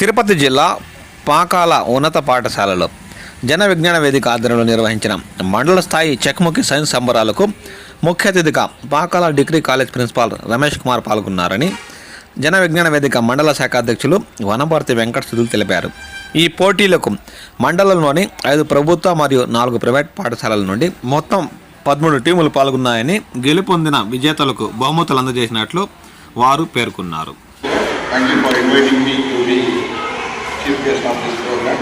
తిరుపతి జిల్లా పాకాల ఉన్నత పాఠశాలలో జన విజ్ఞాన వేదిక ఆధ్వర్యంలో నిర్వహించిన మండల స్థాయి చెక్ముఖి సైన్స్ సంబరాలకు ముఖ్య అతిథిగా Pakala degree college principal Ramesh Kumar పాల్గొన్నారని జన విజ్ఞాన వేదిక మండల శాఖ అధ్యక్షులు వనభర్తి వెంకట సుధులు తెలిపారు. ఈ పోటీలకు మండలంలోని ఐదు ప్రభుత్వ మరియు నాలుగు ప్రైవేట్ పాఠశాలల నుండి మొత్తం పదమూడు టీములు పాల్గొన్నాయని గెలుపొందిన విజేతలకు బహుమతులు అందజేసినట్లు వారు పేర్కొన్నారు. Thank you for inviting me to be chief guest of this program.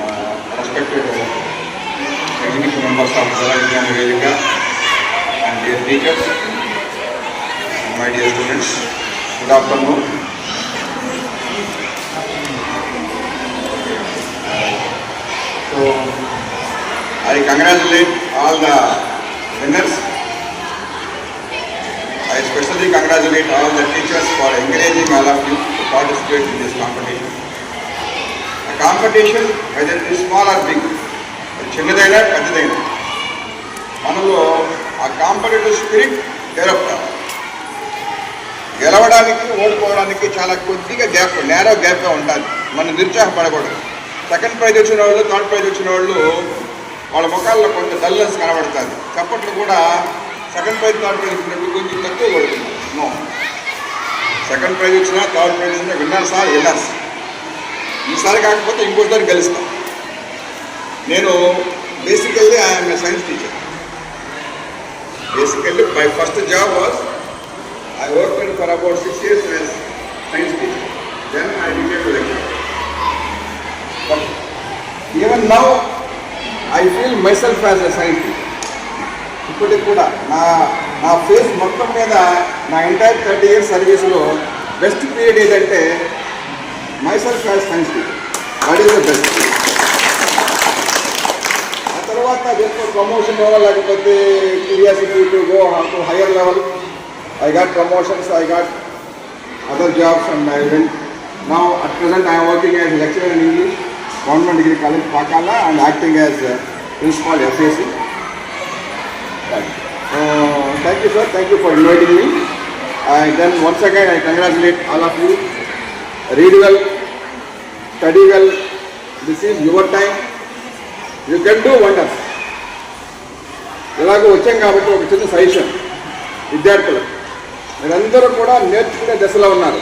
Uh, Respected uh, executive members of Telangana Vedika and dear teachers, and my dear students, good afternoon. So, I congratulate all the winners I especially congratulate all the teachers for encouraging participate in this competition. A competition, whether it is small or big, అది చిన్నదైనా పెద్దదైనా మనలో ఆ competitive spirit develop కావాలి గెలవడానికి ఓడిపోవడానికి చాలా కొద్దిగా గ్యాప్ నేరో గ్యాప్గా ఉంటుంది మనం నిరుత్సాహపడకూడదు. సెకండ్ ప్రైజ్ వచ్చిన వాళ్ళు థర్డ్ ప్రైజ్ వచ్చిన వాళ్ళు వాళ్ళ ముఖాల్లో కొంత డల్నెస్ కనబడుతుంది. చప్పట్లు కూడా సెకండ్ ప్రైజ్ థర్డ్ ప్రైజ్ వచ్చినట్టు కొంచెం తక్కువ కొడుతుంది నో సెకండ్ ప్రైజ్ వచ్చినా థర్డ్ ప్రైజ్ వచ్చినా విన్నర్స్ ఆర్ విన్నర్స్ ఈసారి కాకపోతే ఇంకోసారి గెలుస్తాం నేను basically I'm a science teacher basically my first job was I worked for about six years as science teacher. Then I became a lecturer. But even now, I feel myself as a science teacher. ఇప్పటికి కూడా నా నా face మొత్తం మీద నా entire thirty years సర్వీస్లో best period ఏదంటే మైసల్ ఫ్యాస్ thanks what is the best ఆ తర్వాత ఎక్కువ ప్రమోషన్ లేకపోతే curiosity to go to higher level I got promotions I got other jobs and I went నా at present I'm working as lecturer in English government degree college Pakala and acting as principal FAC thank you sir thank you for inviting me I then once again I congratulate all of you read well study well this is your time you can do wonders ఇలాగ వచ్చాం కాబట్టి ఒక చిన్న suggestion విద్యార్థులు మీరందరూ కూడా నేర్చుకునే దశలో ఉన్నారు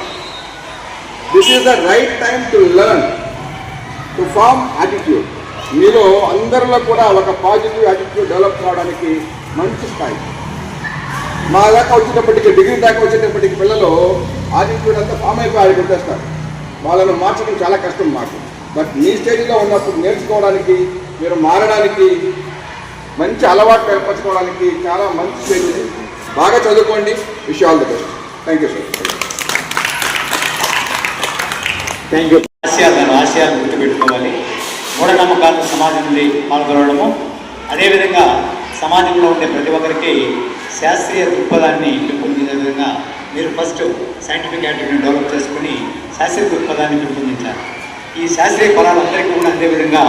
this is the right time to learn to form attitude మీలో అందరిలో కూడా ఒక పాజిటివ్ యాటిట్యూడ్ డెవలప్ కావడానికి మంచి స్థాయి. మా దాకా వచ్చేటప్పటికి డిగ్రీ దాకా వచ్చేటప్పటికి పిల్లలు యాటిట్యూడ్ అంతా ఫామ్ అయిపోయి ఆడికి వచ్చేస్తారు. వాళ్ళను మార్చడం చాలా కష్టం మాకు. బట్ మీ స్టేజ్లో ఉన్నప్పుడు నేర్చుకోవడానికి మీరు మారడానికి మంచి అలవాటు ఏర్పరచుకోవడానికి చాలా మంచి స్టేజ్ ఇది. బాగా చదువుకోండి. Wish all the best. Thank you sir. Thank you. ఆశయాలను ఆశయాలను గుర్తుపెట్టుకోవాలి. మూఢనమ్మకాలను సమాజం నుండి పాల్గొనడము. అదేవిధంగా సమాజంలో ఉండే ప్రతి ఒక్కరికి శాస్త్రీయ దృక్పథాన్ని పెంపొందించే విధంగా మీరు ఫస్ట్ సైంటిఫిక్ యాటిట్యూడ్ని డెవలప్ చేసుకుని శాస్త్రీయ దృక్పథాన్ని పెంపొందించారు ఈ శాస్త్రీయ ఫలాలందరికీ కూడా అదే విధంగా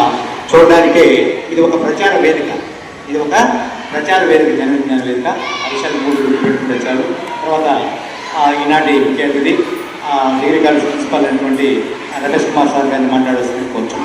చూడడానికి ఇది ఒక ప్రచార వేదిక. ఇది ఒక ప్రచార వేదిక జన వేదిక. విషయాలు మూడు పెట్టుకుని వచ్చారు తర్వాత ఈనాటి ముఖ్య అతిథి డిగ్రీ కాలేజ్ ప్రిన్సిపాల్ అయినటువంటి రమేష్ కుమార్ సార్ గారిని మాట్లాడాల్సింది కొంచెం